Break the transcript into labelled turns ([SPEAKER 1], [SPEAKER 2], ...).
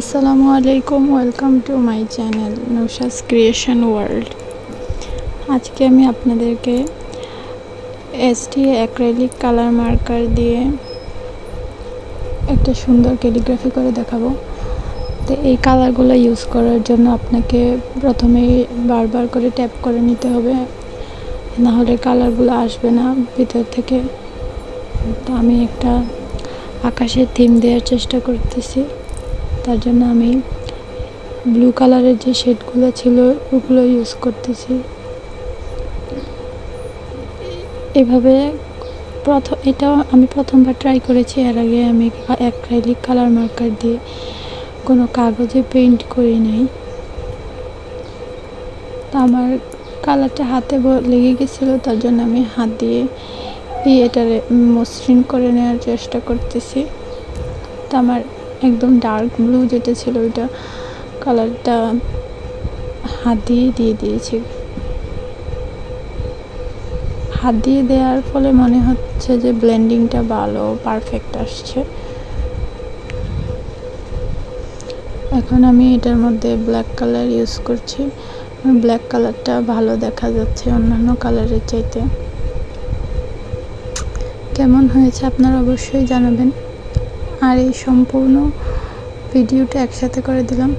[SPEAKER 1] আসসালামু আলাইকুম welcome to my channel Naushas creation world আজকে আমি আপনাদেরকে এসটি অ্যাক্রেলিক কালার মার্কার দিয়ে একটা সুন্দর ক্যালিগ্রাফি করে দেখাবো। তো এই কালারগুলো ইউজ করার জন্য আপনাকে প্রথমেই বারবার করে ট্যাপ করে নিতে হবে না হলে কালারগুলো আসবে না ভিতর থেকে। তো আমি একটা আকাশের থিম দেওয়ার চেষ্টা করতেছি। তার জন্য আমি ব্লু কালারের যে শেডগুলো ছিল, ওগুলো ইউজ করতেছি। এভাবে প্রথম এটাও আমি প্রথমবার ট্রাই করেছি। এর আগে আমি অ্যাক্রাইলিক কালার মার্কার দিয়ে কোনো কাগজে পেইন্ট করি নাই। তো আমার কালারটা হাতে লেগে গেছিল, তার জন্য আমি হাত দিয়ে এটারে মসৃণ করে নেওয়ার চেষ্টা করতেছি। তো আমার একদম ডার্ক ব্লু যেটা ছিল ওইটা কালারটা হাত দিয়ে দিয়ে দিয়েছি। হাত দিয়ে দেওয়ার ফলে মনে হচ্ছে যে ব্লেন্ডিংটা ভালো পারফেক্ট আসছে। এখন আমি এটার মধ্যে ব্ল্যাক কালার ইউজ করছি। ব্ল্যাক কালারটা ভালো দেখা যাচ্ছে অন্যান্য কালারের চাইতে। কেমন হয়েছে আপনারা অবশ্যই জানাবেন। আর এই সম্পূর্ণ ভিডিওটা একসাথে করে দিলাম।